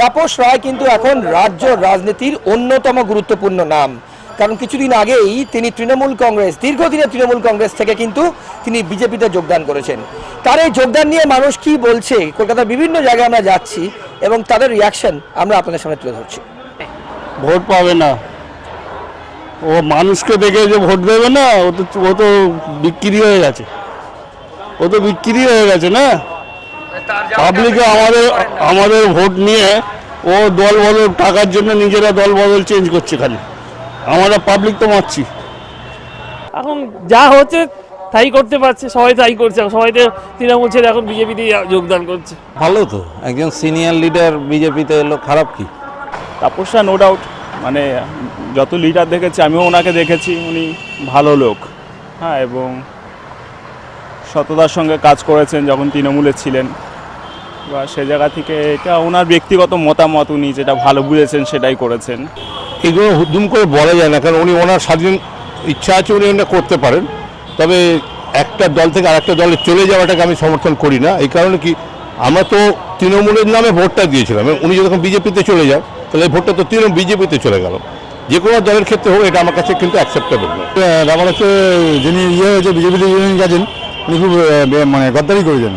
তাপস রায় কিন্তু এখন রাজ্য রাজনীতির অন্যতম গুরুত্বপূর্ণ নাম। কারণ কিছুদিন আগেই তিনি তৃণমূল কংগ্রেস দীর্ঘদিনের তৃণমূল কংগ্রেস থেকে কিন্তু তিনি বিজেপিতে যোগদান করেছেন। তার এই যোগদান নিয়ে মানুষ কি বলছে, কলকাতার বিভিন্ন জায়গায় আমরা যাচ্ছি এবং তাদের রিয়াকশন আমরা আপনাদের সামনে তুলে ধরছি। ভোট পাবে না। ও মানুষকে দেখে যে ভোট দেবে না, ও তো ও তো বিক্রি হয়ে গেছে। ও তো বিক্রি হয়ে গেছে না? পাবলিকে আমাদের আমাদের ভোট নিয়ে ও দল বদল টাকার জন্য নিজেরা দল বদল চেঞ্জ করছে খালি। আমরা পাবলিক তো মারছি। এখন যা হচ্ছে তাই করতে পারছে সবাই তাই করছে। সবাই তো তৃণমূল ছেড়ে এখন বিজেপিতে যোগদান করছে। ভালো তো একজন সিনিয়র লিডার বিজেপিতে এলো খারাপ কি? তাপসরা নো ডাউট মানে যত লিডার দেখেছি আমিও ওনাকে দেখেছি উনি ভালো লোক। হ্যাঁ এবং সততার সঙ্গে কাজ করেছেন যখন তৃণমূলে ছিলেন। বা সে জায়গা থেকে এটা ওনার ব্যক্তিগত মতামত উনি যেটা ভালো বুঝেছেন সেটাই করেছেন। এগুলো হুদুম করে বলা যায় না কারণ উনি ওনার স্বাধীন ইচ্ছা আছে উনি এটা করতে পারেন। তবে একটা দল থেকে আরেকটা দলে চলে যাওয়াটাকে আমি সমর্থন করি না। এই কারণে কি আমরা তো তৃণমূলের নামে ভোটটা দিয়েছিলাম উনি যখন বিজেপিতে চলে যায় তাহলে এই ভোটটা তো তৃণমূল বিজেপিতে চলে গেল। যে কোনো দলের ক্ষেত্রে হোক এটা আমার কাছে কিন্তু অ্যাকসেপ্টেবল না হচ্ছে যিনি ইয়ে হয়েছে বিজেপিতে যিনি গেছেন উনি খুব মানে গদ্দারি করেছেন।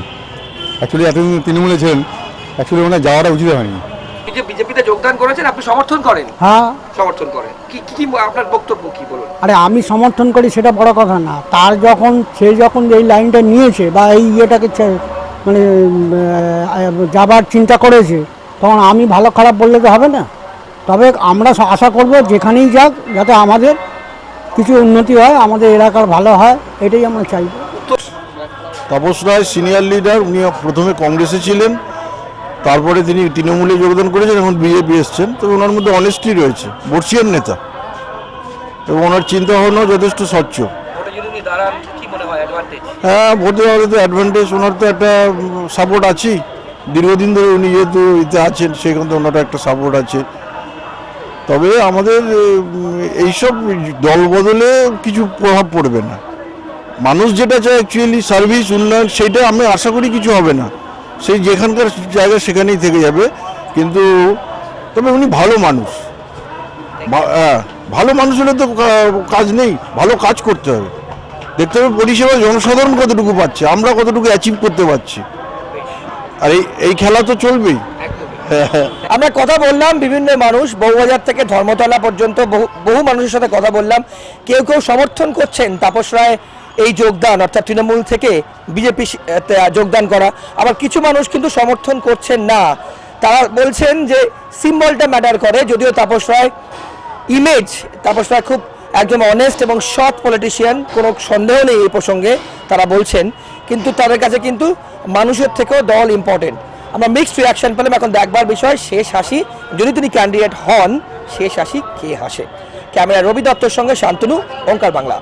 অ্যাকচুয়ালি এতদিন তৃণমূলে ছিলেন। অ্যাকচুয়ালি ওনার যাওয়াটা উচিত হয়নি। বিজেপিতে যোগদান করেছেন আপনি সমর্থন করেন? হ্যাঁ। সমর্থন করেন। কি কি কি আপনার বক্তব্য কি বলুন? আরে আমি সমর্থন করি সেটা বড় কথা না। তার যখন সে যখন এই লাইনটা নিয়েছে বা এই ইয়েটাকে মানে যাবার চিন্তা করেছে তখন আমি ভালো খারাপ বললে তো হবে না। তবে আমরা আশা করব যেখানেই যাক যাতে আমাদের কিছু উন্নতি হয় আমাদের এলাকার ভালো হয় এটাই আমরা চাইব। তাপস রায় সিনিয়র লিডার, উনি প্রথমে কংগ্রেসে ছিলেন, তারপরে তিনি তৃণমূলে যোগদান করেছেন, এখন বিজেপি এসছেন। তো ওনার মধ্যে অনেস্টি রয়েছে, বর্ষিয়ান নেতা। এবং ওনার চিন্তা ভাবনাও যথেষ্ট স্বচ্ছ। হয় ভোটে আমাদের তো অ্যাডভান্টেজ ওনার তো একটা সাপোর্ট আছেই। দীর্ঘদিন ধরে উনি যেহেতু এতে আছেন, সেখান থেকে ওনার একটা সাপোর্ট আছে। তবে আমাদের এইসব দল বদলে কিছু প্রভাব পড়বে না। মানুষ যেটা চায় অ্যাকচুয়ালি সার্ভিস উন্নয়ন সেটা আমি আশা করি কিছু হবে না। সেই যেখানকার জায়গা সেখানেই থেকে যাবে। কিন্তু তবে উনি ভালো মানুষ। হ্যাঁ, ভালো মানুষ হলে তো কাজ নেই। ভালো কাজ করতে হবে। দেখতে হবে পরিষেবা জনসাধারণ কতটুকু পাচ্ছে। আমরা কতটুকু অ্যাচিভ করতে পারছি। আর এই এই খেলা তো চলবেই। আমরা কথা বললাম বিভিন্ন মানুষ বউবাজার থেকে ধর্মতলা পর্যন্ত বহু বহু মানুষের সাথে কথা বললাম। কেউ কেউ সমর্থন করছেন। তাপস রায় এই যোগদান, অর্থাৎ তৃণমূল থেকে বিজেপি যোগদান করা। আবার কিছু মানুষ কিন্তু সমর্থন করছেন না। তারা বলছেন যে সিম্বলটা ম্যাটার করে, যদিও তাপস রায় ইমেজ তাপস রায় খুব একজন অনেস্ট এবং সৎ পলিটিশিয়ান কোনো সন্দেহ নেই এই প্রসঙ্গে তারা বলছেন। কিন্তু তাদের কাছে কিন্তু মানুষের থেকেও দল ইম্পর্টেন্ট আমরা মিক্সড রিয়াকশন পেলাম, এখন দেখবার বিষয়, শেষ হাসি, যদি তিনি ক্যান্ডিডেট হন, শেষ হাসি কে হাসে? ক্যামেরা রবি দত্তর সঙ্গে শান্তনু, ওঙ্কার বাংলা।